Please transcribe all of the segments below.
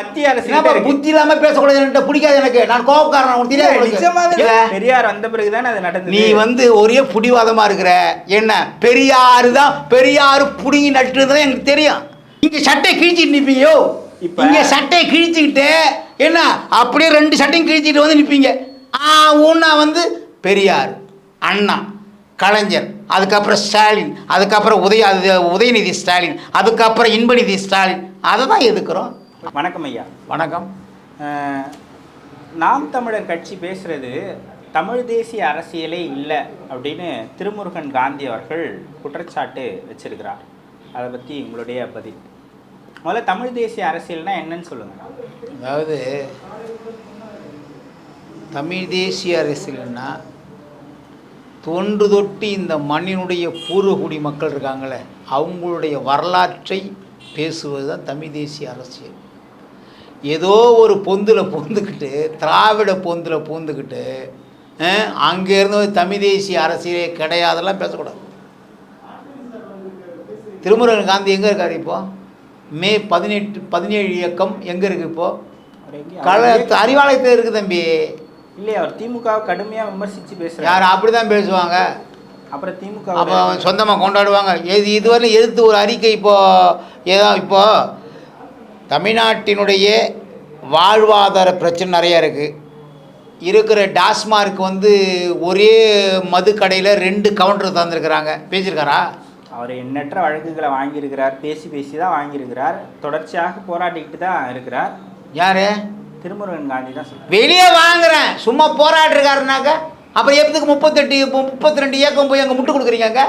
மத்திய அரசு. புத்தி இல்லாம பேசக்கூடாது எனக்கு பிடிக்காது எனக்கு. நான் கோபக்காரன் உனக்கு தெரியாது பெரியார் வந்த பிறகுதானே அது நடந்தது. நீ வந்து ஒரே புடிவாதமா இருக்கிற. என்ன? பெரியாரு தான் பெரியாரு புடுங்கி நட்டுதான் எனக்கு தெரியும். இங்க சட்டை கிழிச்சிட்டு நிப்பீங்கயோ இப்ப- இங்க சட்டையை கிழிச்சுக்கிட்டு என்ன? அப்படியே ரெண்டு சட்டையும் கிழிச்சிட்டு வந்து நிப்பீங்க. ஆ உன்னா வந்து பெரியார் அண்ணா கலைஞர் அதுக்கப்புறம் ஸ்டாலின் அதுக்கப்புறம் உதய அது உதயநிதி ஸ்டாலின் அதுக்கப்புறம் இன்பநிதி ஸ்டாலின். அதை தான் எதுக்குறோம் வணக்கம் ஐயா. வணக்கம். நாம் தமிழர் கட்சி பேசுறது தமிழ் தேசிய அரசியலே இல்லை அப்படின்னு திருமுருகன் காந்தி அவர்கள் குற்றச்சாட்டு வச்சிருக்கிறார். அதை பற்றி உங்களுடைய பதில். முதல்ல தமிழ் தேசிய அரசியல்னா என்னன்னு சொல்லுங்க. அதாவது தமிழ் தேசிய அரசியல்னா தொன்று தொட்டு இந்த மண்ணினுடைய பூர்வகுடி மக்கள் இருக்காங்களே அவங்களுடைய வரலாற்றை பேசுவது தான் தமிழ் தேசிய அரசியல். ஏதோ ஒரு பொந்தில் பூந்துக்கிட்டு திராவிட பொந்தில் பூந்துக்கிட்டு அங்கேருந்து தமிழ் தேசிய அரசியலே கிடையாதெல்லாம் பேசக்கூடாது. திருமுருகன் காந்தி எங்கே இருக்கார் இப்போ? மே பதினெட்டு பதினேழு இயக்கம் எங்கே இருக்குது இப்போ? அவர் எங்கேயும் கள அவர் அறிவாலயத்தில் இருக்குது தம்பி. இல்லையே அவர் திமுக கடுமையா விமர்சிச்சு பேசுறாரு. யார் அப்படி தான் பேசுவாங்க. அப்புறம் திமுக அப்போ சொந்தமாக கொண்டாடுவாங்க. எது இதுவரை எதிர்த்து ஒரு அறிக்கை இப்போ ஏதோ இப்போ தமிழ்நாட்டினுடைய வாழ்வாதார பிரச்சனை நிறையா இருக்குது இருக்கிற டாஸ்மார்க் வந்து ஒரே மது கடையில் ரெண்டு கவுண்டர் தந்துருக்குறாங்க. பேசியிருக்காரா? அவர் எண்ணற்ற வழக்குகளை வாங்கியிருக்கிறார் பேசி பேசி தான் வாங்கியிருக்கிறார் தொடர்ச்சியாக போராடிக்கிட்டு தான் இருக்கிறார். யார்? திருமுருகன் காந்தி தான் வெளியே வாங்குறேன். சும்மா போராட்டிருக்காருனாக்க அப்புறம் எதுக்கு முப்பத்தெட்டு முப்பத்தி ரெண்டு இயக்கம் போய் அங்கே முட்டு கொடுக்குறீங்க அங்கே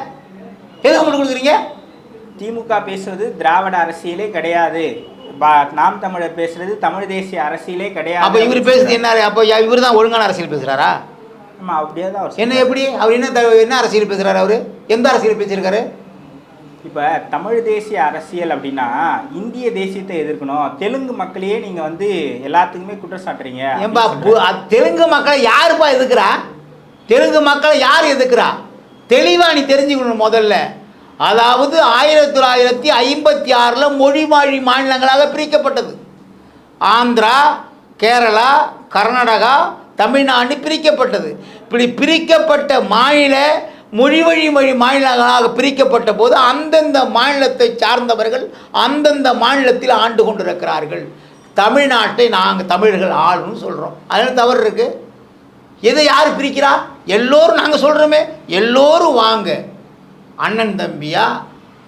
எதுக்கு முட்டு கொடுக்குறீங்க? திமுக பேசுறது திராவிட அரசியலே கிடையாது. நாம் தமிழர் பேசுறது தமிழ் தேசிய அரசியலே கிடையாது. அப்போ இவர் பேசுறது என்ன அப்போ இவர் தான் ஒழுங்கான அரசியல் பேசுகிறாரா ஆமா அப்படியே தான் அவர் என்ன. எப்படி? அவர் என்ன என்ன அரசியல் பேசுகிறாரு அவர்? எந்த அரசியல் பேசியிருக்காரு? இப்ப தமிழ் தேசிய அரசியல் அப்படின்னா இந்திய தேசியத்தை எதிர்க்கணும். தெலுங்கு மக்களையே நீங்க வந்து எல்லாத்துக்குமே குற்றம் சாட்டுறீங்க ஏன்பா தெலுங்கு மக்களை யாருப்பா எதுக்குறா தெலுங்கு மக்களை யார் எதுக்குறா தெளிவாக நீ தெரிஞ்சுக்கணும் முதல்ல. அதாவது ஆயிரத்தி தொள்ளாயிரத்தி ஐம்பத்தி ஆறில் மொழிமாழி மாநிலங்களாக பிரிக்கப்பட்டது. ஆந்திரா கேரளா கர்நாடகா தமிழ்நாடு பிரிக்கப்பட்டது. இப்படி பிரிக்கப்பட்ட மாநில மொழி வழி மொழி மாநிலங்களாக பிரிக்கப்பட்ட போது அந்தந்த மாநிலத்தை சார்ந்தவர்கள் அந்தந்த மாநிலத்தில் ஆண்டு கொண்டிருக்கிறார்கள். தமிழ்நாட்டை நாங்கள் தமிழர்கள் ஆளுன்னு சொல்கிறோம் அதில் தவறு இருக்குது எதை யார் பிரிக்கிறா? எல்லோரும் நாங்கள் சொல்கிறோமே எல்லோரும் வாங்க. அண்ணன் தம்பியா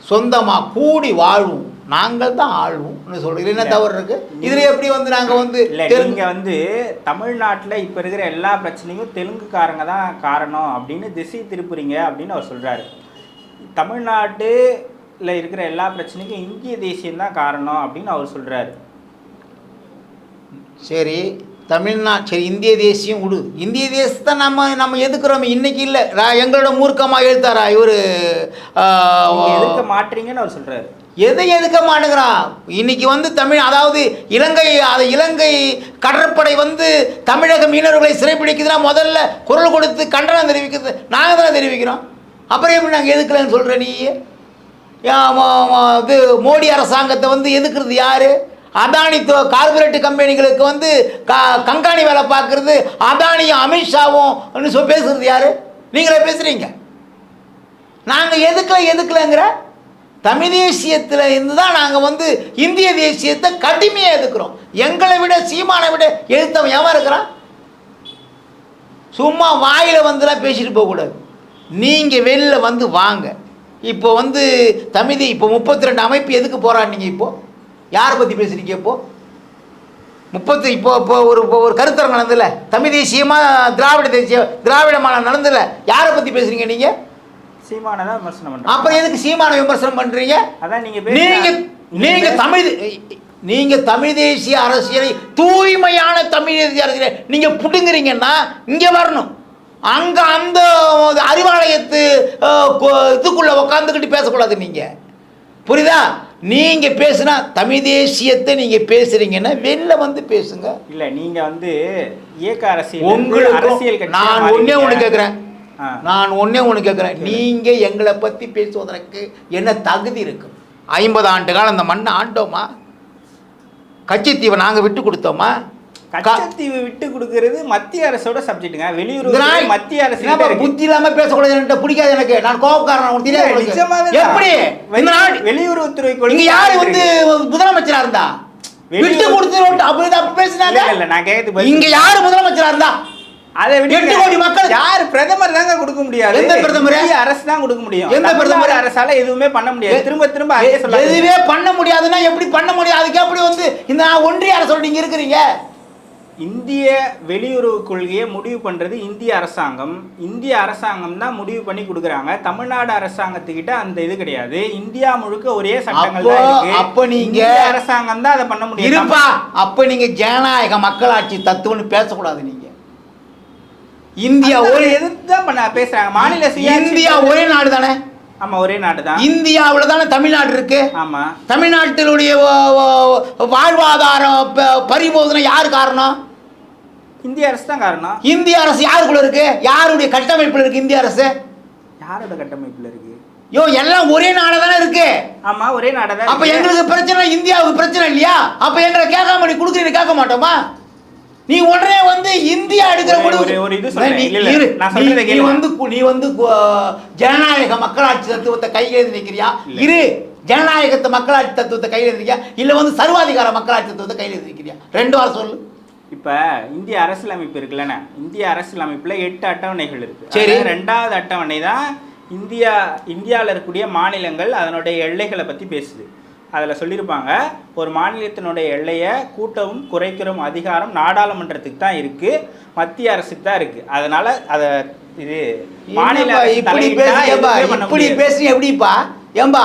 சொந்தமாக கூடி வாழ்வோம். நாங்கள் தான் ஆள்வோம்னு சொல்கிறீங்க என்ன தவறு இருக்கு? இதில் எப்படி வந்து நாங்கள் வந்து தெலுங்கு வந்து தமிழ்நாட்டுல இப்ப இருக்கிற எல்லா பிரச்சனையும் தெலுங்குக்காரங்க தான் காரணம் அப்படின்னு திசை திருப்புறீங்க அப்படின்னு அவர் சொல்றாரு. தமிழ்நாட்டுல இருக்கிற எல்லா பிரச்சனைக்கும் இந்திய தேசியம் தான் காரணம் அப்படின்னு அவர் சொல்றாரு. சரி தமிழ்நாடு சரி இந்திய தேசியம் விடு இந்திய தேசத்தை நம்ம நம்ம எதுக்குறோம்? இன்னைக்கு இல்லை. ரா- எங்களோட மூர்க்கமாக எழுத்தாரா? இவர் நீங்க எதிர்க்க மாட்டீங்கன்னு அவர் சொல்றாரு. எதை எதுக்க மாட்டேங்கிறான் இன்னைக்கு வந்து தமிழ் அதாவது இலங்கை அது இலங்கை கடற்படை வந்து தமிழக மீனவர்களை சிறைப்பிடிக்குதுன்னா முதல்ல குரல் கொடுத்து கண்டனம் தெரிவிக்குது. நாங்கள் தானே தெரிவிக்கிறோம். அப்புறம் எப்படி நாங்கள் எதுக்கலன்னு சொல்கிற நீ இது மோடி அரசாங்கத்தை வந்து எதுக்குறது யார்? அதானி தொ- கார்ப்பரேட் கம்பெனிகளுக்கு வந்து க கண்காணி வேலை பார்க்குறது. அதானியும் அமித்ஷாவும் சொ பேசுறது யார்? நீங்களே பேசுகிறீங்க நாங்கள் எதுக்கல எதுக்கலங்கிற? தமிழ் தேசியத்தில் இருந்து தான் நாங்கள் வந்து இந்திய தேசியத்தை கடுமையாக எதுக்குறோம் எங்களை விட சீமானை விட எழுத்தவன் ஏமா இருக்கிறான்? சும்மா வாயில் வந்துலாம் பேசிட்டு போகக்கூடாது நீங்கள் வெளில வந்து வாங்க. இப்போ வந்து தமிழ் இப்போ முப்பத்தி ரெண்டு அமைப்பு எதுக்கு போராடினீங்க இப்போது யாரை பற்றி பேசுறீங்க இப்போ? முப்பத்தி இப்போ இப்போ ஒரு இப்போ ஒரு கருத்தரங்கம் நடந்ததில்ல தமிழ் தேசியமாக திராவிட தேசிய திராவிட மாநிலம் நடந்ததில்ல யாரை பற்றி பேசுறீங்க நீங்கள் சீமானை தான் விமர்சனம் பண்றாரு அப்புறம் எதுக்கு சீமான விமர்சனம் பண்ணுறீங்க அதான் நீங்க நீங்க பேசுற- நீங்க தமிழ் நீங்க தமிழ் தேசிய அரசியலை தூய்மையான தமிழ் தேசிய அரசியலை நீங்க புடுங்குறீங்கன்னா இங்க வரணும். அங்க அந்த அறிவாலயத்து இதுக்குள்ள உட்காந்துக்கிட்டு பேசக்கூடாது நீங்க. புரியுதா? நீங்க பேசுனா தமிழ் தேசியத்தை நீங்க பேசுறீங்கன்னா வெளில வந்து பேசுங்க. இல்ல நீங்க வந்து இயக்க அரசியல் உங்களுக்கு அரசியல் நான் ஒண்ணே ஒன்று மாறிட்டீங்க. கேட்குறேன். நான் ஒண்ணே ஒன்று கேட்குறேன் நீங்க எங்களை பத்தி பேசுவதற்கு என்ன தகுதி இருக்கு? ஐம்பது ஆண்டு காலம் அந்த மண்ணை ஆண்டோமா? கச்சத்தீவை நாங்கள் விட்டு கொடுத்தோமா? கச்சத்தீவு விட்டு கொடுக்கறது மத்திய அரசோட சப்ஜெக்ட்டுங்க வெளியுறவு மத்திய அரசு புத்தி இல்லாம பேசக்கூடாது என்கிட்ட? பிடிக்காது எனக்கு. நான் கோபக்காரன்? உனக்கு. நிஜமாவே எப்படி? வெளியுறவுத்துறை இங்க யாரு வந்து முதலமைச்சரா இருந்தா? விட்டு கொடுத்து அப்படி அப்படி பேசினாங்க? இல்ல நான் பதில் இங்க யாரு முதலமைச்சரா இருந்தா? அதை விட எட்டு கோடி மக்கள். யார் பிரதமர் தாங்க கொடுக்க முடியாது. எந்த பிரதமர்? அரசு தான் கொடுக்க முடியும். எந்த பிரதமர்? அரசால எதுவுமே பண்ண முடியாது. திரும்ப திரும்ப அதே எதுவே பண்ண முடியாதுன்னா எப்படி பண்ண முடியாது அதுக்கு எப்படி வந்து இந்த ஒன்றிய அரசோட நீங்க இருக்கிறீங்க? இந்திய வெளியுறவு கொள்கையை முடிவு பண்றது இந்திய அரசாங்கம். இந்திய அரசாங்கம் தான் முடிவு பண்ணி கொடுக்குறாங்க. தமிழ்நாடு அரசாங்கத்துக்கிட்ட அந்த இது கிடையாது. இந்தியா முழுக்க ஒரே சட்டங்கள் தான் அப்போ- இருக்கு. அப்போ நீங்க- அரசாங்கம் தான் அதை பண்ண முடியும். இருப்பா. அப்ப நீங்க ஜனநாயக மக்களாட்சி தத்துவம்னு பேசக்கூடாது நீங்க. இந்தியா ஒரே எதிர்த்து தான் பண்ண பேசுறாங்க. மாநில இந்தியா ஒரே நாடு தானே ஆமா ஒரே நாடு தான் இந்தியாவுல தானே தமிழ்நாடு இருக்கு. ஆமா. தமிழ்நாட்டினுடைய வாழ்வாதாரம் ப- பறிபோகுதுன்னா யார் காரணம்? இந்திய அரசு தான் காரணம். இந்திய அரசு யாருக்குள்ள இருக்கு? யாருடைய கட்டமைப்புல இருக்கு இந்திய அரசு? யாரோட கட்டமைப்புல இருக்கு? யோ எல்லாம் ஒரே நாடு தானே இருக்கு. ஆமா ஒரே நாடு தான் அப்ப. எங்களுக்கு பிரச்சனை இந்தியாவுக்கு பிரச்சனை இல்லையா? அப்ப எங்களை கேட்காம நீ கொடுக்குறீங்க கேட்க மாட்டோமா? நீ உடனே வந்து இந்தியா எடுக்கிற ஒரு- முடிவு. நீ-. வந்து நீ வந்து ஜனநாயக மக்களாட்சி தத்துவத்தை கையில் எழுதி நிற்கிறியா. இரு. ஜனநாயகத்தை மக்களாட்சி தத்துவத்தை கையில் எழுதிக்கிறியா இல்ல வந்து சர்வாதிகார மக்களாட்சி தத்துவத்தை கையில் நிற்கிறியா ரெண்டு வாரம் சொல்லு. இப்ப இந்திய அரசியலமைப்பு இருக்குல்லண்ணே. இந்திய அரசியலமைப்புல எட்டு அட்டவணைகள் இருக்கு. சரி. ரெண்டாவது அட்டவணை தான் இந்தியா இந்தியாவில் இருக்கக்கூடிய மாநிலங்கள் அதனுடைய எல்லைகளை பத்தி பேசுது. அதில் சொல்லியிருப்பாங்க ஒரு மாநிலத்தினுடைய எல்லையை கூட்டவும் குறைக்கிறவும் அதிகாரம் நாடாளுமன்றத்துக்கு தான் இருக்கு மத்திய அரசுக்கு தான் இருக்கு அதனால அதை இது மாநில இப்படி. பேசுறீங்க எப்படிப்பா ஏம்பா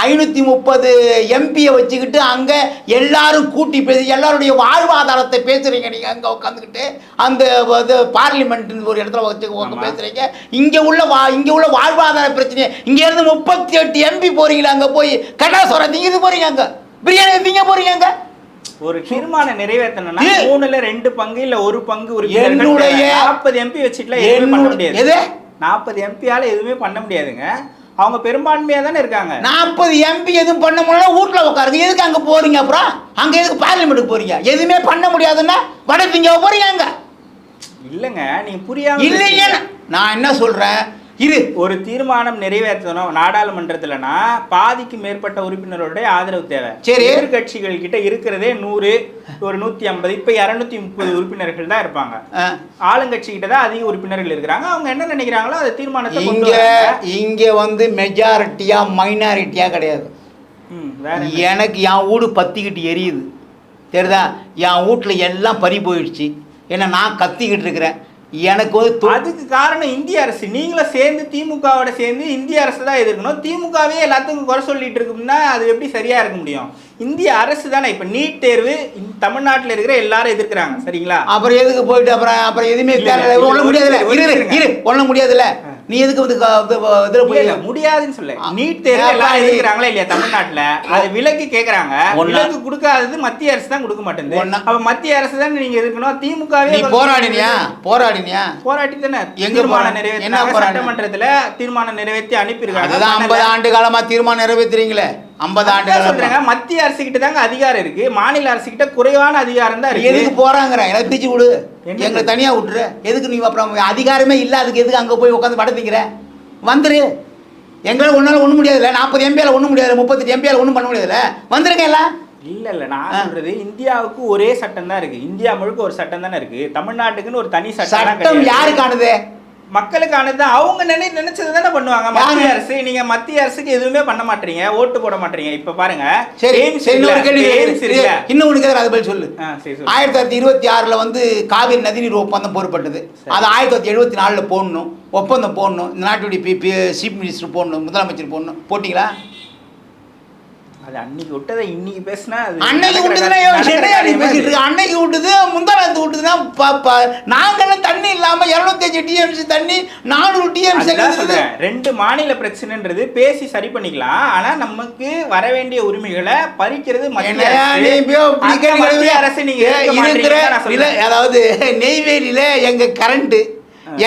ஐநூத்தி முப்பது எம்பியை வச்சுக்கிட்டு அங்க எல்லாரும் கூட்டி பேசி எல்லாருடைய வாழ்வாதாரத்தை பேசுறீங்க நீங்க அங்க உட்காந்துக்கிட்டு அந்த இது பார்லிமெண்ட் ஒரு இடத்துல வச்சு. பேசுறீங்க. இங்க உள்ள வா இங்க உள்ள வாழ்வாதார பிரச்சனை இங்க இருந்து முப்பத்தி எட்டு எம்பி போறீங்களா அங்க போய் கடாசோரம் திங்கிட்டு போறீங்க அங்க. பிரியாணி திங்க போறீங்க அங்க. ஒரு தீர்மானம் நிறைவேற்றணும்னா மூணுல ரெண்டு பங்கு இல்ல ஒரு பங்கு என்னுடைய- நாற்பது எம்பி வச்சுட்டுல எதுவுமே பண்ண முடியாது? நாற்பது எம்பியால எதுவுமே பண்ண முடியாதுங்க. அவங்க பெரும்பான்மையா தானே இருக்காங்க. நாற்பது எம்பி எதுவும் பண்ண முடியல வீட்டில் உட்காருங்க. எதுக்கு அங்கே போறீங்க அப்புறம்? அங்கே எதுக்கு பார்லிமெண்ட்டுக்கு போறீங்க? எதுவுமே பண்ண முடியாதுன்னா வட திங்க போறீங்க அங்க. இல்லங்க நீங்க புரியாம இல்லைங்க. நான் என்ன சொல்றேன்? இரு. ஒரு தீர்மானம் நிறைவேற்றணும் நாடாளுமன்றத்துலனா பாதிக்கு மேற்பட்ட உறுப்பினருடைய ஆதரவு தேவை. சரி. எதிர்கட்சிகள் கிட்ட இருக்கிறதே நூறு ஒரு நூத்தி ஐம்பது இப்ப இருநூத்தி முப்பது உறுப்பினர்கள் தான் இருப்பாங்க. ஆளுங்கட்சி கிட்ட தான் அதிக உறுப்பினர்கள் இருக்கிறாங்க. அவங்க என்ன நினைக்கிறாங்களோ அந்த தீர்மானத்தை இங்க. இங்க வந்து மெஜாரிட்டியா மைனாரிட்டியா கிடையாது. ம், வேற என்ன? எனக்கு என் வீடு பத்திக்கிட்டு எரியுது. தெரியுதா? என் வீட்டில் எல்லாம் பறி போயிடுச்சு. ஏன்னா நான் கத்திக்கிட்டு இருக்கிறேன். எனக்கு வந்து அதுக்கு காரணம் இந்திய அரசு. நீங்களும் சேர்ந்து திமுகவோட சேர்ந்து இந்திய அரசு தான் எதிர்க்கணும். திமுகவே எல்லாத்துக்கும் குறை சொல்லிட்டு இருக்கும்னா அது எப்படி சரியா இருக்க முடியும்? இந்திய அரசு தானே. இப்ப நீட் தேர்வு தமிழ்நாட்டுல இருக்கிற எல்லாரும் எதிர்க்கிறாங்க. சரிங்களா? அப்புறம் எதுக்கு போயிட்டு அப்புறம் அப்புறம் எதுவுமே முடியாதுல்ல. ஒண்ணு முடியாதுல்ல. நீ எதுக்கு வந்து இதுல போய் முடியாதுன்னு சொல்ல. நீட் தேர்வு நீ- எதிர்க்கிறாங்களா இல்லையா தமிழ்நாட்டுல? அது விலக்கு கேக்குறாங்க. ஒண்ணா- விலக்கு கொடுக்காதது மத்திய அரசு தான் கொடுக்க மாட்டேங்குது. அப்ப மத்திய அரசு தான் நீங்க எதிர்க்கணும்? திமுகவே நீ போராடினியா? போராடினியா? போராட்டி தானே. தீர்மானம் போராடி? சட்டமன்றத்துல தீர்மானம் நிறைவேற்றி அனுப்பியிருக்காங்க. ஐம்பது ஆண்டு காலமா தீர்மானம் நிறைவேத்துறீங்களே. ஐம்பது ஆண்டு சொல்றேங்க. மத்திய அரசு கிட்ட தாங்க அதிகாரம் இருக்கு. மாநில அரசு கிட்ட குறைவான அதிகாரம் தான் எதுக்கு இருக்கு போறாங்கிற? எனக்கு பிரிச்சு விடு? எங்களை தனியா விட்டுரு எதுக்கு நீ அப்புறம் அதிகாரமே இல்ல அதுக்கு எதுக்கு அங்க போய் உட்காந்து படுத்திக்கிற? வந்துரு. எங்களால ஒன்னால ஒண்ணும் முடியாதுல்ல. நாற்பது எம்பியால ஒண்ணும் முடியாது முப்பத்தெட்டு எம்பியால ஒண்ணும் பண்ண முடியாதுல்ல. வந்துருங்க எல்லாம். இல்ல இல்ல நான். சொல்றது இந்தியாவுக்கு ஒரே சட்டம் தான் இருக்கு. இந்தியா முழுக்க ஒரு சட்டம் தானே இருக்கு. தமிழ்நாட்டுக்குன்னு ஒரு தனி சட்டம் யாருக்கானது மக்களுக்கானது அவங்க நினை நினைச்சது தானே பண்ணுவாங்க? மத்திய அரசு நீங்க மத்திய அரசுக்கு எதுவுமே பண்ண மாட்டீங்க. ஓட்டு போட மாட்டீங்க. இப்ப பாருங்க. சரி எதிராக அது பதில் சொல்லு. ஆயிரத்தி தொள்ளாயிரத்தி இருபத்தி ஆறுல வந்து காவிரி நதிநீர் ஒப்பந்தம் போடப்பட்டது. அது ஆயிரத்தி தொள்ளாயிரத்தி எழுபத்தி நாலுல போடணும். ஒப்பந்தம் போடணும். இந்த நாட்டுடைய சீஃப் மினிஸ்டர் போடணும். முதலமைச்சர் போடணும். போட்டிங்களா? அது அன்னைக்கு விட்டதை இன்னைக்கு பேசினா அன்னைக்கு விட்டதுன்னா அன்னைக்கு விட்டது முந்தானத்து விட்டதுன்னா நாங்கெல்லாம் தண்ணி இல்லாம இருநூத்தஞ்சு டிஎம்சி தண்ணி நானூறு டிஎம்சி. ரெண்டு மாநில பிரச்சனைன்றது பேசி சரி பண்ணிக்கலாம். ஆனா நமக்கு வர வேண்டிய உரிமைகளை பறிக்கிறது மத்திய அரசு. நீங்க இருக்கிற. அதாவது நெய்வேலியில எங்க கரண்ட்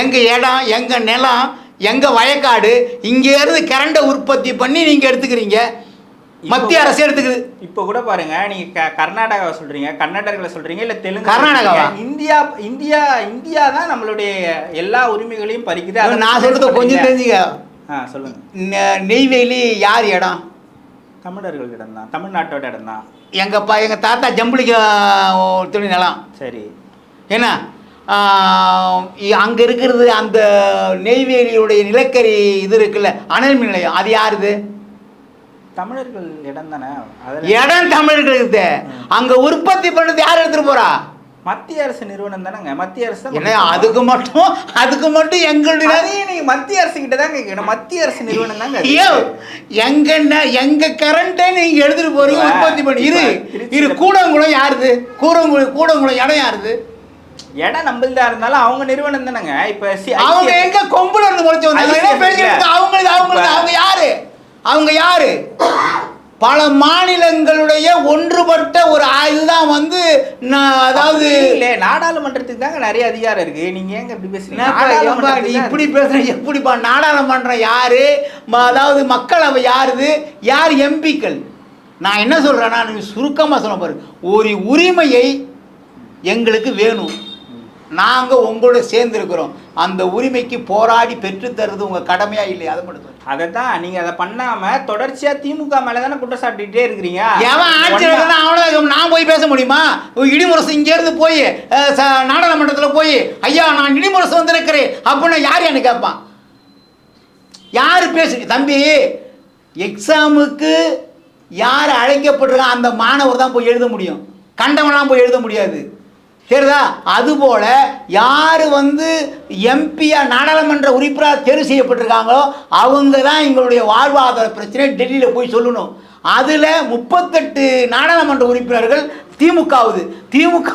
எங்க இடம் எங்க நிலம் எங்க வயக்காடு இங்க இருந்து கரண்டை உற்பத்தி பண்ணி நீங்க எடுத்துக்கிறீங்க. மத்திய அரசு எடுத்துக்குது. இப்போ கூட பாருங்க நீங்க கர்நாடகாவை சொல்றீங்க. கர்நாடகாவை சொல்றீங்க இல்ல தெலுங்கு கர்நாடகாவா? இந்தியா இந்தியா இந்தியா தான் நம்மளுடைய எல்லா உரிமைகளையும் பறிக்குது. நான் சொல்றது கொஞ்சம். தெரிஞ்சுக்க. ஆ சொல்லுங்க. நெய்வேலி யார் இடம்? தமிழர்கள் இடம் தான் தமிழ்நாட்டோட இடம் தான் எங்கப்பா எங்க தாத்தா ஜம்புலிக்கு துணி நிலம். சரி. என்ன? அங்கே இருக்கிறது அந்த நெய்வேலியுடைய நிலக்கரி இது இருக்குல்ல அனல் மின் நிலையம். அது யாருது தமிழர்கள் இடம் தானே? இடம் தமிழர்களுக்கு. அங்க உற்பத்தி பண்ணது யார் எடுத்துட்டு போறா? மத்திய அரசு நிறுவனம் தானேங்க. மத்திய அரசு என்ன அதுக்கு மட்டும் அதுக்கு மட்டும் எங்களுடைய அதையும் நீங்க மத்திய அரசு கிட்ட தான் கேட்கணும் மத்திய அரசு நிறுவனம் தாங்க. ஐயோ எங்க ந- எங்க கரண்ட்டை நீங்க எடுத்துட்டு போறீங்க இப்ப- உற்பத்தி பண்ணி. இரு இரு கூடங்குளம் யாருது? கூடங்குளம் கூடங்குளம் இடம் யாருது? இடம் நம்மள்தா இருந்தாலும் அவங்க நிறுவனம் தானேங்க. இப்ப அவங்க எங்க கொம்புல இருந்து முளைச்சு வந்தாங்க? அவங்களுக்கு அவங்களுக்கு அவங்க யாரு? அவங்க யாரு? பல மாநிலங்களுடைய ஒன்றுபட்ட ஒரு ஆ- இதுதான் வந்து அதாவது இல்ல நாடாளுமன்றத்துக்கு தாங்க நிறைய அதிகாரம் இருக்கு. நீங்க ஏங்க இப்படி பேசுறீங்க? நீ தான் இப்படி பேசுற எப்படிப்பா? நாடாளுமன்றம் யாரு? அதாவது மக்களவை யாருது? யார் எம்பிக்கள்? நான் என்ன சொல்றேன்னா நீ சுருக்கமா சொல்ல பாரு ஒரு உரிமையை எங்களுக்கு வேணும். நாங்க உங்களோட சேர்ந்து இருக்கிறோம் அந்த உரிமைக்கு போராடி பெற்று தருது உங்க கடமையா இல்லையா? அதை மட்டும் சொல்லு. அதைத்தான். நீங்க அதை பண்ணாம தொடர்ச்சியா திமுக மேல தானே குற்றச்சாட்டிட்டே இருக்கிறீங்க? எவன் இருந்தா அவனதான் நான் போய் பேச முடியுமா? இடிமுரசு இங்கேருந்து போய் நாடாளுமன்றத்தில் போய் ஐயா நான் இடிமுரசு வந்திருக்கிறேன். அப்படின்னா யார் எனக்கு கேட்பான்? யார் பேசு தம்பி எக்ஸாமுக்கு யார் அழைக்கப்பட்டிருக்கான் அந்த மாணவர் தான் போய் எழுத முடியும். கண்டவன்லாம் போய் எழுத முடியாது. சரிதா அதுபோல் யார் வந்து எம்பியா நாடாளுமன்ற உறுப்பினராக தேர்வு செய்யப்பட்டிருக்காங்களோ அவங்க தான் எங்களுடைய வாழ்வாதார பிரச்சனை டெல்லியில் போய் சொல்லணும். அதில் முப்பத்தெட்டு நாடாளுமன்ற உறுப்பினர்கள் திமுகவுது. திமுக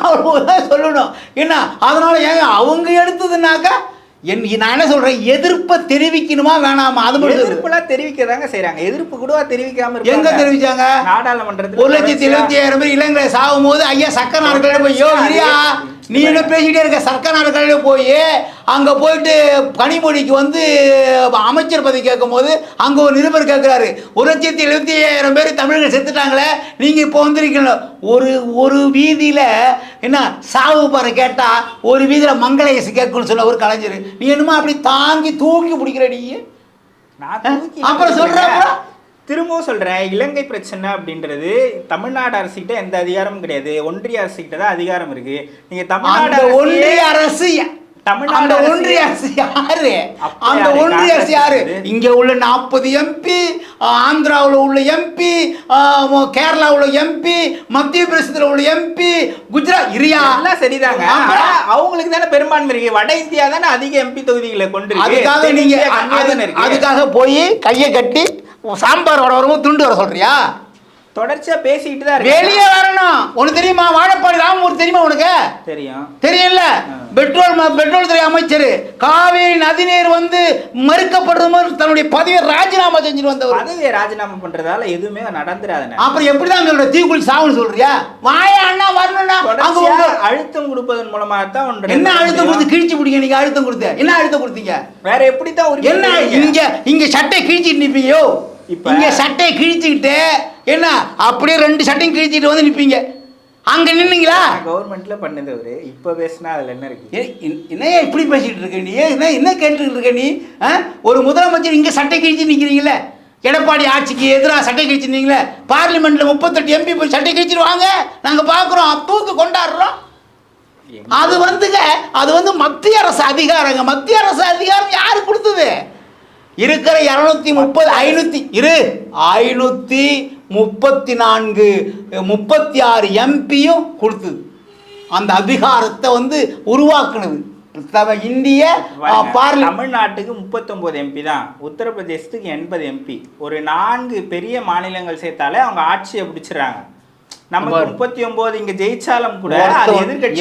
தான் சொல்லணும். என்ன? அதனால் ஏங்க அவங்க எடுத்ததுனாக்கா என் நான் என்ன சொல்கிறேன் எதிர்ப்பை தெரிவிக்கணுமா வேணாமா? அது மட்டும். எதிர்ப்புலாம் தெரிவிக்கதாங்க செய்றாங்க. எதிர்ப்பு கூட தெரிவிக்காம எங்க. தெரிவிச்சாங்க? நாடாளுமன்றத்துல ஒரு லட்சத்தி எழுபத்தி ஐயாயிரம் பேர் இளைஞரை சாகும் போது ஐயா சர்க்கரை நாடுகளில் போய் யோ நீ என்ன பேசிக்கிட்டே இருக்க? சர்க்கரை நாடுகளில் போய் அங்கே போயிட்டு கனிமொழிக்கு வந்து அமைச்சர் பதவி கேட்கும் போது அங்கே ஒரு நிருபர் கேட்குறாரு. ஒரு லட்சத்தி எழுபத்தி ஐயாயிரம் பேர் தமிழர்கள் செத்துட்டாங்களே நீங்கள் இப்போ வந்திருக்கீங்க ஒரு ஒரு வீதியில் என்ன சாவு பாரு கேட்டால் ஒரு வீதியில் மங்கள இசை கேட்கணும்னு சொன்ன ஒரு கலைஞர். நீ என்னமோ அப்படி தாங்கி தூக்கி பிடிக்கிற நீ? நான் ஆ? தூக்கி அப்புறம் அப்புறம்? திரும்பவும் சொல்றேன் இலங்கை பிரச்சனை அப்படின்றது தமிழ்நாடு அரசுகிட்ட எந்த அதிகாரமும் கிடையாது. ஒன்றிய அரசுகிட்ட தான் அதிகாரம் இருக்கு. நீங்க தமிழ்நாடு ஒன்றிய அரசு தமிழ்நாடு ஒன்றிய அரசு யாரு? அந்த? ஒன்றிய அரசு யாரு? இங்க உள்ள நாற்பது எம்பி ஆந்திராவில் உள்ள எம்பி கேரளாவில் எம்பி மத்திய பிரதேசத்தில் உள்ள எம்பி குஜராத் இரியா. எல்லாம் சரிதாங்க. அவங்களுக்கு தானே பெரும்பான்மை இருக்கு. வட இந்தியா தானே அதிக எம்பி தொகுதிகளை கொண்டிருக்கு. அதுக்காக நீங்க. அதுக்காக போய் கையை கட்டி சாம்பார் வடை வரும்போது துண்டு வர சொல்கிறியா தொடர்ச்சியா பேசிக்கிட்டு தான் வெளியே வரணும். உனக்கு தெரியுமா? வாழப்பாடி ராமமூர்த்தி தெரியுமா உனக்கு? தெரியும். தெரியல பெட்ரோல் பெட்ரோல் துறை அமைச்சர் காவேரி நதிநீர் வந்து மறுக்கப்படுறது தன்னுடைய பதவியை ராஜினாமா செஞ்சுட்டு வந்தவர். பதவியை ராஜினாமா பண்றதால எதுவுமே நடந்துராதுண்ணே. அப்புறம் எப்படிதான் சொல்ற தீக்குளி சாவுன்னு சொல்றியா? வாயா அண்ணா வரணும்னா உங்க- அழுத்தம் கொடுப்பதன் மூலமா தான் என்ன அழுத்தம் கொடுத்து கிழிச்சு பிடிங்க? நீங்க அழுத்தம் கொடுத்த. என்ன அழுத்தம் கொடுத்தீங்க? வேற எப்படி தான் என்ன? இங்க இங்க சட்டை கிழிச்சிட்டு நிப்பீங்கயோ? இப்ப- இங்க சட்டையை கிழிச்சுக்கிட்டு என்ன? அப்படியே ரெண்டு சட்டையும் கிழிச்சிட்டு வந்து நிப்பீங்க. அங்க நின்னீங்களா? கவர்மெண்ட்ல பண்ணது அவரு. இப்ப பேசினா அதுல என்ன இருக்கு? ஏய், என்ன- என்னய்யா இப்படி பேசிட்டு இருக்க நீ? என்ன என்ன கேட்டுக்கிட்டு இருக்க நீ? ஒரு முதலமைச்சர் இங்கே சட்டை கிழிச்சு நிற்கிறீங்களே எடப்பாடி ஆட்சிக்கு எதிராக சட்டை கிழிச்சிருந்தீங்களே? பார்லிமெண்ட்ல முப்பத்தெட்டு எம்பி போய் சட்டை கிழிச்சிட்டு வாங்க. நாங்கள் பார்க்குறோம். அப்போது கொண்டாடுறோம். அது வந்துங்க அது வந்து மத்திய அரசு அதிகாரங்க. மத்திய அரசு அதிகாரம் யாரு கொடுத்தது? இருக்கிற இரநூத்தி முப்பது ஐநூற்றி இரு ஐநூற்றி முப்பத்தி நான்கு முப்பத்தி ஆறு எம்பியும் கொடுத்தது. அந்த அதிகாரத்தை வந்து உருவாக்குனது. இந்திய தமிழ்நாட்டுக்கு 39 எம்பி தான். உத்தரப்பிரதேசத்துக்கு எண்பது எம்பி ஒரு நான்கு பெரிய மாநிலங்கள் சேர்த்தாலே அவங்க ஆட்சியை பிடிச்சிடுறாங்க. நமக்கு. முப்பத்தி ஒன்பது இங்க ஜெயிச்சாலும் கூட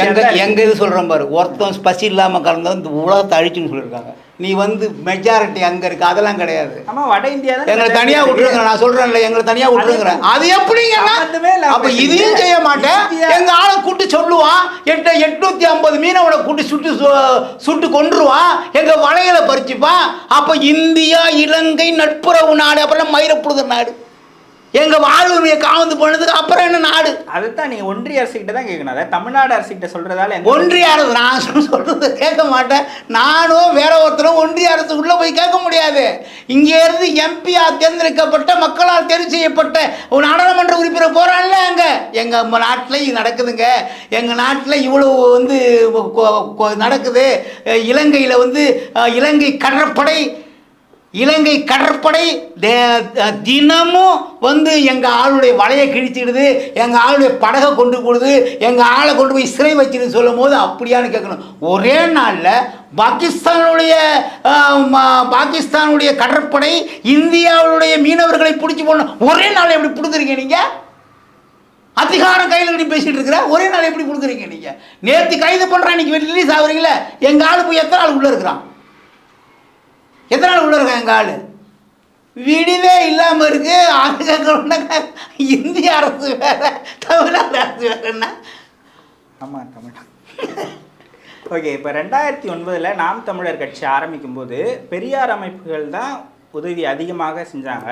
எங்க. எங்க இது சொல்றேன் பாரு. ஒருத்தன் பசி இல்லாம கலந்தவன் இந்த உலகத்தை அழிச்சுன்னு சொல்லியிருக்காங்க. நீ வந்து மெஜாரிட்டி அங்க இருக்கு. அதெல்லாம் கிடையாது. ஆமா வட இந்தியா எங்களை தனியா விட்டுருங்க. நான் சொல்றேன்ல எங்களை தனியா விட்டுருங்க. அது இல்லாம அப்ப. இதையும் செய்ய மாட்டேன். எங்க ஆளை கூட்டு சொல்லுவான் எட்டு எட்நூத்தி ஐம்பது மீனவனை கூட்டி சுட்டு சுட்டு கொன்றுவான் எங்க வலைகளை பறிச்சுப்பான் அப்ப இந்தியா இலங்கை நட்புறவு நாடு அப்புறம் மயிரப்புழுத நாடு. எங்கள் வாழ்வுரிமையை காவந்து போனதுக்கு அப்புறம் என்ன நாடு? அதைத்தான் நீங்க ஒன்றிய அரசுகிட்ட தான் கேட்கணும். அதாவது தமிழ்நாடு அரசுகிட்ட சொல்றதால எந்த- ஒன்றிய அரசு நான் சொல்~ சொல்றது கேட்க மாட்டேன். நானும் வேற ஒருத்தரும் ஒன்றிய அரசு உள்ள போய் கேட்க முடியாது. இங்கே இருந்து எம்பியா தேர்ந்தெடுக்கப்பட்ட மக்களால் தேர்வு செய்யப்பட்ட ஒரு நாடாளுமன்ற உறுப்பினர் போறான்ல அங்க. எங்க நாட்டில் இது நடக்குதுங்க. எங்க நாட்டில் இவ்வளவு வந்து நடக்குது. இலங்கையில வந்து இலங்கை கடற்படை இலங்கை கடற்படை த- தினமும் வந்து எங்கள் ஆளுடைய வலையை கிழிச்சிடுது எங்கள் ஆளுடைய படகை கொண்டு போடுது எங்கள் ஆளை கொண்டு போய் சிறை வச்சிருந்து சொல்லும் போது அப்படியான்னு கேட்கணும். ஒரே நாளில் பாகிஸ்தானுடைய பாகிஸ்தானுடைய கடற்படை இந்தியாவுடைய மீனவர்களை பிடிச்சி போடணும் ஒரே நாள் எப்படி பிடிக்குறீங்க நீங்கள் அதிகாரம் கையில் கட்டி பேசிகிட்டு இருக்கிற ஒரே நாள் எப்படி கொடுக்குறீங்க நீங்கள் நேற்று கைது பண்ணுறேன் இன்னைக்கு ரிலீஸ் ஆகுறீங்களே எங்கள் ஆளுக்கு போய் எத்தனை நாள் உள்ளே இருக்கிறான்? எத்தனை நாள் உள்ள இருக்கான் எங்க ஆளு? விடிவே இல்லாம இருக்கு. ஆளுங்க இந்திய அரசு வேற தமிழ்நாடு அரசு வேறன்னா ஆமா தமிழ். ஓகே இப்போ ரெண்டாயிரத்தி ஒன்பதுல நாம் தமிழர் கட்சி ஆரம்பிக்கும் போது பெரியார் அமைப்புகள் தான் உதவி அதிகமாக செஞ்சாங்க.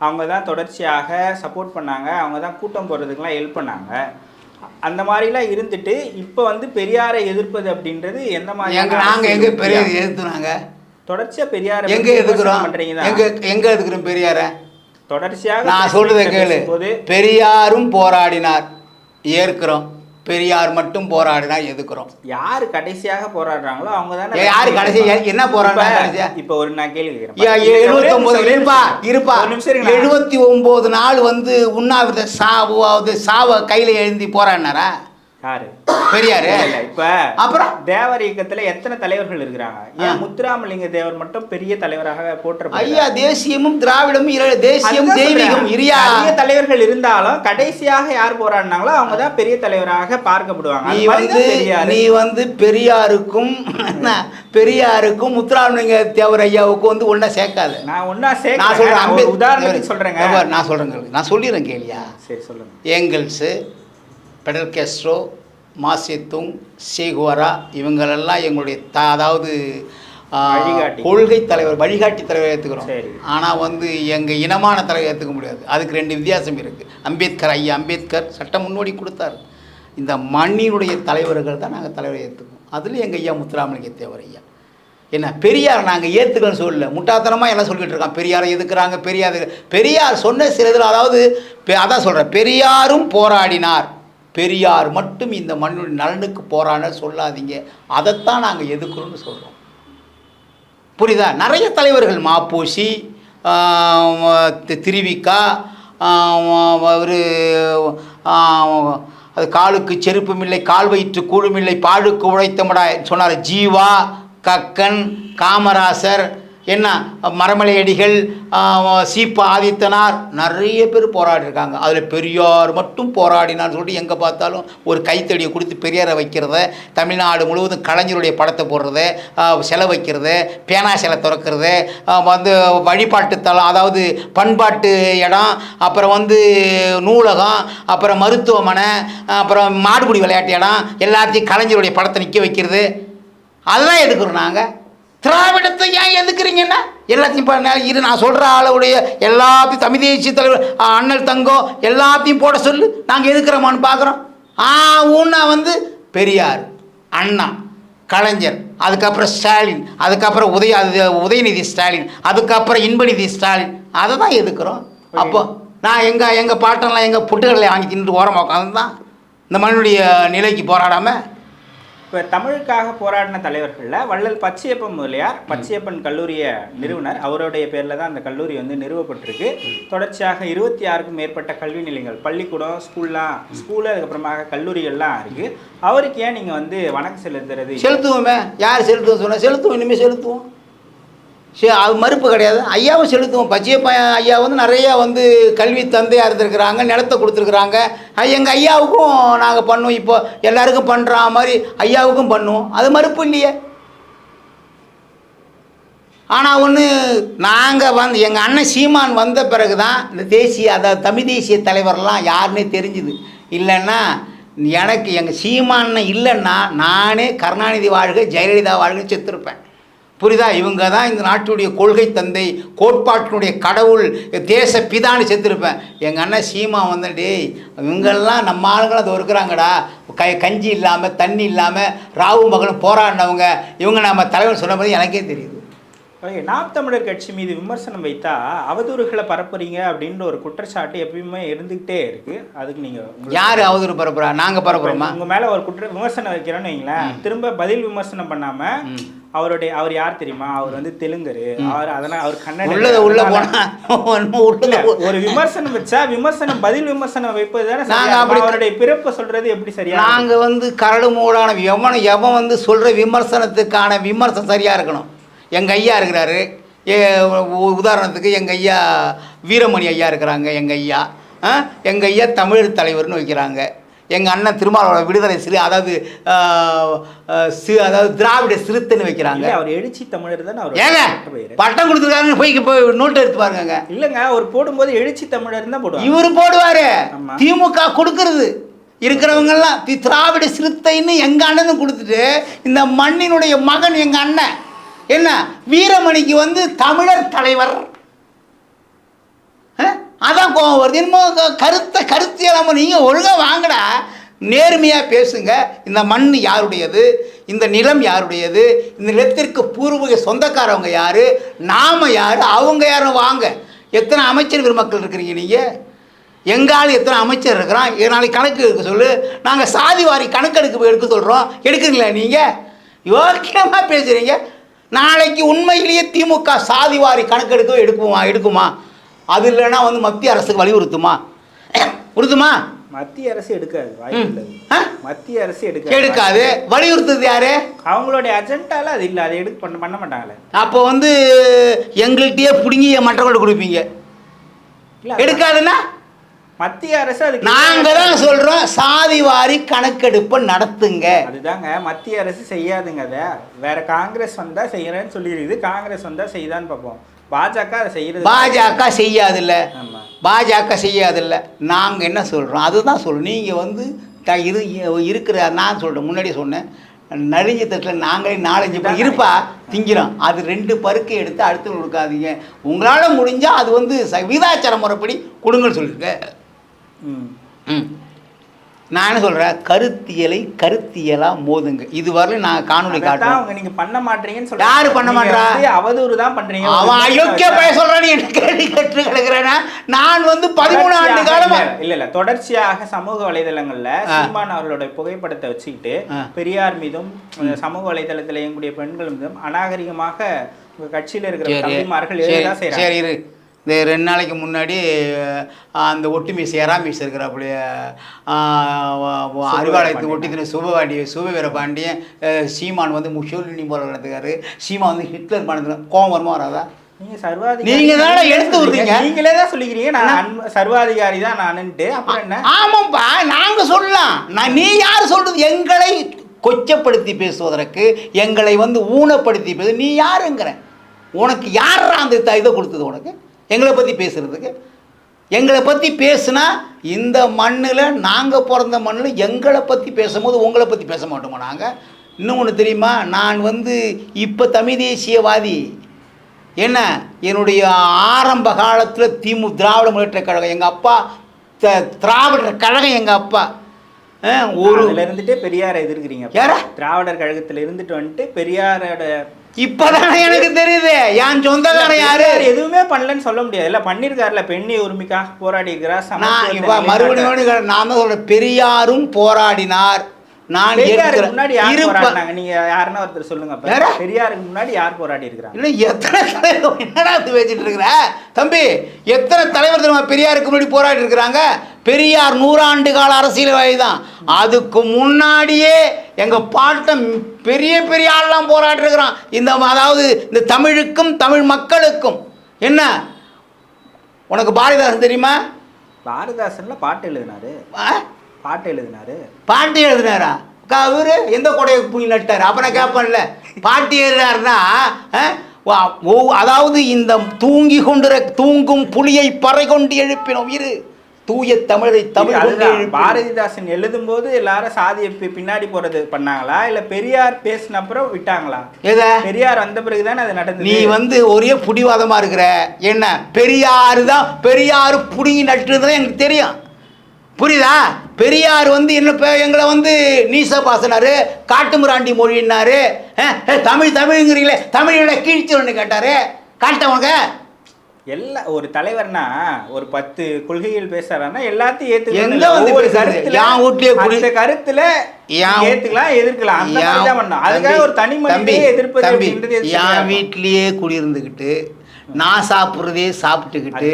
அவங்க தான் தொடர்ச்சியாக சப்போர்ட் பண்ணாங்க. அவங்க தான் கூட்டம் போடுறதுக்கெல்லாம் ஹெல்ப் பண்ணாங்க. அந்த மாதிரிலாம் இருந்துட்டு இப்போ வந்து பெரியாரை எதிர்ப்பது அப்படின்றது எந்த மாதிரி எங்க நாங்க எங்க பெரியார் எதிர்த்துனாங்க தொடர்ச்சியா பெரியாரை எங்க எதுக்குறோம். எங்க எங்க எதுக்குறோம் பெரியார? தொடர்ச்சியாக நான் சொல்றதை கேளு. பெரியாரும் போராடினார். ஏற்கிறோம். பெரியார் மட்டும் போராடினார் எதுக்குறோம்? யாரு கடைசியாக போராடுறாங்களோ அவங்க தானே யாரு கடைசி என்ன போராடினாங்க கடைசியா? இப்போ ஒரு நான் கேள்வி எழுபத்தொன்பது நிமிஷம், இருப்பா இருப்பா. நிமிஷம். எழுபத்தி ஒன்பது நாள் வந்து உண்ணாவிரத சாவு சாவை கையில எழுந்தி போராடினாரா? யாரு? பெரியாரு? இல்ல, இப்ப அப்புறம்? தேவர் இயக்கத்துல எத்தனை தலைவர்கள் இருக்கிறாங்க? ஏன். முத்துராமலிங்க தேவர் மட்டும் பெரிய தலைவராக போற்ற ஐயா தேசியமும் திராவிடமும் தேசியம் தெய்வீகம் இரியா. தலைவர்கள் இருந்தாலும் கடைசியாக யார் போராடினாங்களோ அவங்க தான் பெரிய தலைவராக பார்க்கப்படுவாங்க. நீ வந்து. நீ வந்து பெரியாருக்கும் பெரியாருக்கும் முத்துராமலிங்க தேவர் ஐயாவுக்கும் வந்து ஒண்ணா சேர்க்காத. நான் ஒன்னா நான் சொல்றேன் நான் அம்பேத்- உதாரணத்துக்கு சொல்றேங்க. நான் சொல்றேன் கேளு. நான் சொல்லிடுறேன் கேளியா. சரி சொல்லுங்க. Engels Fidel Castro Mao Tse Tung Che Guevara இவங்களெல்லாம் எங்களுடைய த அதாவது. கொள்கை தலைவர் வழிகாட்டி தலைவர் ஏற்றுக்கிறோம். ஆனால் வந்து எங்கள் இனமான தலைவர் ஏற்றுக்க முடியாது. அதுக்கு ரெண்டு வித்தியாசம் இருக்குது அம்பேத்கர் ஐயா அம்பேத்கர் சட்ட முன்னோடி கொடுத்தாரு. இந்த மண்ணினுடைய தலைவர்கள் தான் நாங்கள் தலைவரை ஏற்றுக்குவோம் அதில் எங்கள் ஐயா முத்துராமலிங்க தேவர் ஐயா. என்ன பெரியார் நாங்கள் ஏற்றுக்கன்னு சொல்லல. முட்டாத்தனமாக எல்லாம் சொல்லிட்டு இருக்கான். பெரியாரை எதுக்குறாங்க? பெரியார் பெரியார் சொன்ன சில இதில் அதாவது அதான் சொல்கிறேன் பெரியாரும் போராடினார். பெரியார் மட்டும் இந்த மண்ணுடைய நலனுக்கு போகிறான்னு சொல்லாதீங்க. அதைத்தான் நாங்கள் எதுக்குறோம்னு சொல்கிறோம் புரியுதா? நிறைய தலைவர்கள் மாப்பூசி திருவிக்கா ஒரு அது காலுக்கு செருப்புமில்லை கால் வயிற்று கூழுமில்லை பாழுக்கு உழைத்தமடா சொன்னார். ஜீவா கக்கன் காமராசர் என்ன மரமலையடிகள் சீப்பா ஆதித்தனார் நிறைய பேர் போராடிருக்காங்க. அதில் பெரியார் மட்டும் போராடினான்னு சொல்லிட்டு எங்கே பார்த்தாலும் ஒரு கைத்தடியை கொடுத்து பெரியாரை வைக்கிறத தமிழ்நாடு முழுவதும் கலைஞருடைய படத்தை போடுறத செலை வைக்கிறது பேனா சிலை திறக்கிறது வந்து வழிபாட்டு தளம் அதாவது பண்பாட்டு இடம் அப்புறம் வந்து நூலகம் அப்புறம் மருத்துவமனை அப்புறம் மாடுபிடி விளையாட்டு இடம் எல்லாத்தையும் கலைஞருடைய படத்தை நிற்க வைக்கிறது. அதெல்லாம் எதுக்குறோம் நாங்கள் திராவிடத்தை ஏன் எதுக்குறீங்கன்னா? எல்லாத்தையும் இப்போ நான் இரு நான் சொல்கிற ஆளுடைய எல்லாத்தையும் தமிழ் தேசிய தலைவர் அண்ணல் தங்கம் எல்லாத்தையும் போட சொல்லு. நாங்கள் எதுக்குறோமான்னு பார்க்குறோம் ஆ ஊன்னா வந்து பெரியார் அண்ணா கலைஞர் அதுக்கப்புறம் ஸ்டாலின் அதுக்கப்புறம் உதய அது உதயநிதி ஸ்டாலின் அதுக்கப்புறம் இன்பநிதி ஸ்டாலின். அதை தான் எதுக்குறோம்? அப்போ நான் எங்கள் எங்கள் பாட்டெல்லாம் எங்கள் புட்டுகளை வாங்கி தின்னுட்டு ஓரமாக உட்காந்து தான் இந்த மண்ணுடைய நிலைக்கு போராடாமல் இப்போ தமிழுக்காக போராடின தலைவர்களில் வள்ளல் பச்சையப்பன் முதலியார் பச்சையப்பன் கல்லூரிய நிறுவனர். அவருடைய பேரில் தான் அந்த கல்லூரி வந்து நிறுவப்பட்டிருக்கு. தொடர்ச்சியாக இருபத்தி ஆறுக்கும் மேற்பட்ட கல்வி நிலையங்கள் பள்ளிக்கூடம் ஸ்கூல்லாம் ஸ்கூலு அதுக்கப்புறமாக கல்லூரிகள்லாம் இருக்குது அவருக்கு ஏன் நீங்கள் வந்து வணக்கம் செலுத்துறது? செலுத்துவோமே. யார் செலுத்துவோம் சொன்னால் செலுத்துவோம். இனிமேல் செலுத்துவோம். அது மறுப்பு கிடையாது. ஐயாவும் செலுத்துவோம். பச்சையப்ப ஐயா வந்து நிறையா வந்து கல்வி தந்தையாக இருந்திருக்கிறாங்க நிலத்தை கொடுத்துருக்குறாங்க. எங்கள் ஐயாவுக்கும் நாங்கள் பண்ணுவோம். இப்போ எல்லாருக்கும் பண்ணுற மாதிரி ஐயாவுக்கும் பண்ணுவோம். அது மறுப்பு இல்லையே. ஆனால் ஒன்று நாங்கள் வந்து எங்கள் அண்ணன் சீமான் வந்த பிறகு தான் இந்த தேசிய அதாவது தமிழ் தேசிய தலைவர்லாம் யாருன்னே தெரிஞ்சுது. இல்லைன்னா எனக்கு எங்கள் சீமான் இல்லைன்னா நானே கருணாநிதி வாழ்க ஜெயலலிதா வாழ்க செத்துருப்பேன். புரியுதா இவங்க தான் இந்த நாட்டுடைய கொள்கை தந்தை கோட்பாட்டினுடைய கடவுள் தேச பிதான்னு செத்துருப்பேன். எங்கள் அண்ணன் சீமா வந்து டேய் இவங்கெல்லாம் நம்ம ஆளுங்களும் அது இருக்கிறாங்கடா. க கஞ்சி இல்லாமல் தண்ணி இல்லாமல் ராவு மகனும் போராடினவங்க. இவங்க நம்ம தலைவர் சொன்ன மாதிரி எனக்கே தெரியுது. நாம் தமிழர் கட்சி மீது விமர்சனம் வைத்தா அவதூறுகளை பரப்புறீங்க அப்படின்ற ஒரு குற்றச்சாட்டு எப்பயுமே இருந்துகிட்டே இருக்கு. அதுக்கு நீங்க யார் அவதூறு பரப்புறா? நாங்கள் பரப்புறோமா? உங்க மேல ஒரு குற்ற விமர்சனம் வைக்கிறோன்னு வைங்களேன். திரும்ப பதில் விமர்சனம் பண்ணாம அவருடைய அவர் யார் தெரியுமா? அவர் வந்து தெலுங்கரு. அவர் அதனால அவர் கன்னட உள்ள போனா ஒரு விமர்சனம் வச்சா விமர்சனம் பதில் விமர்சனம் வைப்பது தானே நாங்க சரியா? அப்படி- அவருடைய பிறப்பை சொல்றது எப்படி சரியா நாங்கள் வந்து கரடு மூடான எவன் எவன் வந்து சொல்கிற விமர்சனத்துக்கான விமர்சனம் சரியாக இருக்கணும்? எங்கள் ஐயா இருக்கிறாரு. உதாரணத்துக்கு எங்கள் ஐயா வீரமணி ஐயா இருக்கிறாங்க எங்கள் ஐயா. எங்கள் ஐயா தமிழர் தலைவர்னு வைக்கிறாங்க. எங்கள் அண்ணன் திருமாவளவ விடுதலை சிறு அதாவது சி அதாவது திராவிட சிறுத்தைன்னு வைக்கிறாங்க. அவர் எழுச்சி தமிழர் தானே அவர் ஏங்க. பட்டம் கொடுத்துருக்காருன்னு போய் போய் நோட்டு எடுத்து பாருங்க இல்லங்க அவர் போடும்போது எழுச்சி தமிழர் தான் போடுவாங்க. இவரு போடுவாரு. திமுக கொடுக்கறது. இருக்கிறவங்கெல்லாம் தி திராவிட சிறுத்தைன்னு எங்க அண்ணனும் கொடுத்துட்டு இந்த மண்ணினுடைய மகன் எங்க அண்ணன். என்ன? வீரமணிக்கு வந்து தமிழர் தலைவர்? அதான் கோபம் வருது. என்னமோ கருத்தை கருத்தியலாம நீங்கள் ஒழுங்காக வாங்கடா. நேர்மையாக பேசுங்க. இந்த மண் யாருடையது? இந்த நிலம் யாருடையது? இந்த நிலத்திற்கு பூர்வீக சொந்தக்காரவங்க யார்? நாம யார்? அவங்க யாரும் வாங்க. எத்தனை அமைச்சர் பெருமக்கள் இருக்கிறீங்க நீங்கள் எங்கால எத்தனை அமைச்சர் இருக்கிறான்? நாளைக்கு கணக்கு எடுக்க சொல்லு. நாங்கள் சாதி வாரி கணக்கெடுக்க எடுக்க சொல்கிறோம் எடுக்கிறீங்களா நீங்கள் யோக்கியமாக பேசுகிறீங்க நாளைக்கு உண்மையிலேயே திமுக சாதி வாரி கணக்கெடுக்க எடுக்குமா? எடுக்குமா? அது இல்லைன்னா வந்து மத்திய அரசுக்கு வலியுறுத்துமா? உறுத்துமா? மத்திய அரசு எடுக்காது? மத்திய அரசு எடுக்காது எடுக்காது. வலியுறுத்துது யாரு? அவங்களுடைய அஜெண்டால அது இல்ல அதை எடுக்க பண்ண பண்ண மாட்டாங்களே. அப்போ வந்து எங்கள்கிட்டயே பிடுங்கி மற்றவங்களுக்கு கொடுப்பீங்க. எடுக்காதுன்னா? மத்திய அரசு அதுக்கு நாங்க தான் சொல்றோம் சாதி வாரி கணக்கெடுப்பை நடத்துங்க. அதுதாங்க மத்திய அரசு செய்யாதுங்க அதை. வேற காங்கிரஸ் வந்தா செய்யறேன்னு சொல்லிடுது காங்கிரஸ் வந்தா செய்தான்னு பார்ப்போம். பாஜக செய்யறது பாஜக செய்யாதில்ல. பாஜக செய்யாதில்ல. நாங்கள் என்ன சொல்கிறோம் அதுதான் சொல்றோம். நீங்கள் வந்து த இது இருக்கிற நான் சொல்கிறேன் முன்னாடி சொன்னேன். நலிஞ்ச தட்டில் நாங்களே நாலஞ்சு பேர் இருப்பா திங்கிறோம். அது ரெண்டு பருக்கை எடுத்து அடுத்து கொடுக்காதீங்க. உங்களால் முடிஞ்சால் அது வந்து ச- விகிதாச்சார முறைப்படி கொடுங்கன்னு சொல்லுங்க ம். ம். நான் என்ன சொல்கிறேன் கருத்தியலை கருத்தியலாக மோதுங்க. இதுவரையிலும் நான் காணொலி காட்டுறேன் அவங்க நீங்க பண்ண மாட்டீங்கன்னு சொல்றாங்க. யாரு பண்ண? வந்து அவதூறு தான் பண்றீங்க. அவன் அயோக்கிய பய சொல்கிறான்னு என்ன கேள்வி கேட்டு கிடக்குறேன்னா நான் வந்து பதிமூணு ஆண்டு காலமா இல்ல, இல்ல தொடர்ச்சியாக சமூக வலைதளங்கள்ல. சீமான் அவர்களுடைய புகைப்படத்தை வச்சுக்கிட்டு. பெரியார் மீதும் சமூக வலைதளத்தில் இயங்கக்கூடிய பெண்கள் மீதும் அநாகரிகமாக உங்க கட்சியில இருக்கிற தம்பிமார்கள் எழுததான் இரு. இந்த ரெண்டு நாளைக்கு முன்னாடி அந்த ஒட்டு மீஸ் எறா மீஸ் இருக்கிறாப்புலைய அறிவாலயத்துக்கு ஒட்டி தின சுபவாண்டி சுபவீர பாண்டியன் சீமான் வந்து முஷோலினி போல நடத்துக்காரு சீமான் வந்து ஹிட்லர் பண்ணது கோவம் வருமா வராதா? நீங்க தானே எடுத்து விடுறீங்க. நீங்களே தான் சொல்லிக்கிறீங்க. நான் சர்வாதிகாரி தான் நானுன்ட்டு. அப்புறம் என்ன? ஆமாப்பா நாங்க சொல்லலாம். நான் நீ யார் சொல்றது? எங்களை கொச்சப்படுத்தி பேசுவதற்கு எங்களை வந்து ஊனப்படுத்தி பேச நீ யாருங்கிற? உனக்கு யார் அந்த த- இதை கொடுத்தது உனக்கு? எங்களை பற்றி பேசுறதுக்கு. எங்களை பற்றி பேசுனா இந்த மண்ணில் நாங்கள் பிறந்த மண்ணில் எங்களை பற்றி பேசும்போது உங்களை பற்றி பேச மாட்டோமா நாங்கள் இன்னும் ஒன்று தெரியுமா? நான் வந்து இப்போ தமிழ் தேசியவாதி. என்ன? என்னுடைய ஆரம்ப காலத்தில் திமு திராவிட முன்னேற்ற கழகம் எங்கள் அப்பா த- திராவிடர் கழகம் எங்கள் அப்பா. ஒரு இருந்துட்டே பெரியாரை எதிர்க்கிறீங்க யார? திராவிடர் கழகத்துல இருந்துட்டு வந்துட்டு பெரியாரோட இப்போதானே எனக்கு தெரியுது. என் சொந்தக்காரன் யாரு? எதுவுமே பண்ணலன்னு சொல்ல முடியாது. இல்ல பண்ணிருக்காருல பெண்ணி உரிமைக்காக போராடி இருக்கிறார் நான் இப்போ மறுபடியும் நான் தான் சொல்றேன் பெரியாரும் போராடினார். நான். முன்னாடி யார் போராடினாங்க? நீங்க யாருன்னா ஒருத்தர் சொல்லுங்க? பெரியாருக்கு முன்னாடி யார் போராடி இருக்கிறாங்க இல்லை எத்தனை தலைவர் என்னடா இது வச்சுட்டு இருக்கிற? தம்பி எத்தனை தலைவர் தெரியுமா பெரியாருக்கு முன்னாடி போராடி இருக்கிறாங்க பெரியார் நூறாண்டு கால அரசியல்வாதி தான் அதுக்கு முன்னாடியே எங்கள் பாட்டன் பெரிய பெரிய ஆள்லாம் போராடி இருக்கிறான் இந்த அதாவது இந்த தமிழுக்கும் தமிழ் மக்களுக்கும். என்ன? உனக்கு பாரதிதாசன் தெரியுமா? பாரதிதாசன்ல பாட்டு எழுதினாரு? பாட்டு எழுதினாரு. பாட்டு எழுதினாரா? அவரு எந்த கொடையை புனி நட்டார்? அப்புறம் கேட்பேன்ல பாட்டு ஒவ்- அதாவது இந்த தூங்கி கொண்டிர தூங்கும் புலியை பறை கொண்டு எழுப்பினோம். இரு. தூய தமிழ் கொண்டு எழுப்பி- பாரதிதாசன் எழுதும்போது எல்லாரும் சாதியை பின்னாடி போறது பண்ணாங்களா? இல்ல பெரியார் பேசின அப்புறம் விட்டாங்களா? பெரியார் வந்த பிறகுதானே அது நடந்தது? நீ வந்து ஒரே புடிவாதமா இருக்கிற. என்ன? பெரியாரு தான் பெரியாரு புடுங்கி நட்டுறதுலாம் எனக்கு தெரியும். புரியுதா? பெரியார் வந்து என்ன எங்களை வந்து நீச பாசனாரு காட்டுமிராண்டி மொழின்னாரு ஏய், தமிழ் தமிழ்ங்கிறீங்களே தமிழோட கீழ்ச்சின்னு கேட்டாரு. காட்டவங்க எல்லா ஒரு தலைவர்னா ஒரு பத்து கொள்கைகள் பேசுறாருன்னா எல்லாத்தையும் ஒவ்வொரு பேசுறது? கருத்துல என் வீட்லயே அந்த கருத்துல ஏத்துக்கலாம் எதிர்க்கலாம். அதுக்காக ஒரு தனி தம்பி, மனிதனையே எதிர்ப்பது என் வீட்லயே குடியிருந்துக்கிட்டு நான் சாப்பிட்றதே சாப்பிட்டுக்கிட்டு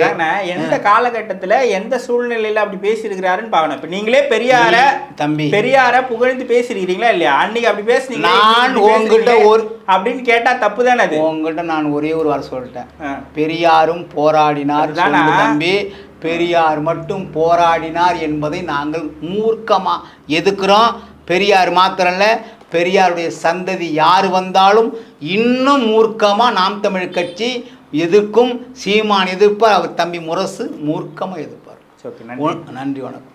எந்த காலகட்டத்துல எந்த சூழ்நிலையில அப்படி பேசியிருக்கிறாருன்னு பார்க்கணும் இப்ப நீங்களே பெரியார தம்பி. பெரியார புகழ்ந்து பேசிருக்கீங்களா இல்லையா? அன்னைக்கு அப்படி பேசுனீங்க நான் பேசுறீங்களே? ஒரு- அப்படின்னு கேட்டா தப்பு தானே அது? உங்ககிட்ட நான் ஒரே ஒரு வாரம் சொல்லிட்டேன். பெரியாரும் போராடினார் தம்பி. பெரியார் மட்டும் போராடினார் என்பதை நாங்கள் மூர்க்கமா எதுக்குறோம்? பெரியார் மாத்திரம் இல்ல பெரியாருடைய சந்ததி யார் வந்தாலும் இன்னும் மூர்க்கமா நாம் தமிழ் கட்சி எதிர்க்கும் சீமான் எதிர்ப்பார் அவர் தம்பி முரசு மூர்க்கமா எதிர்ப்பார். நன்றி வணக்கம்.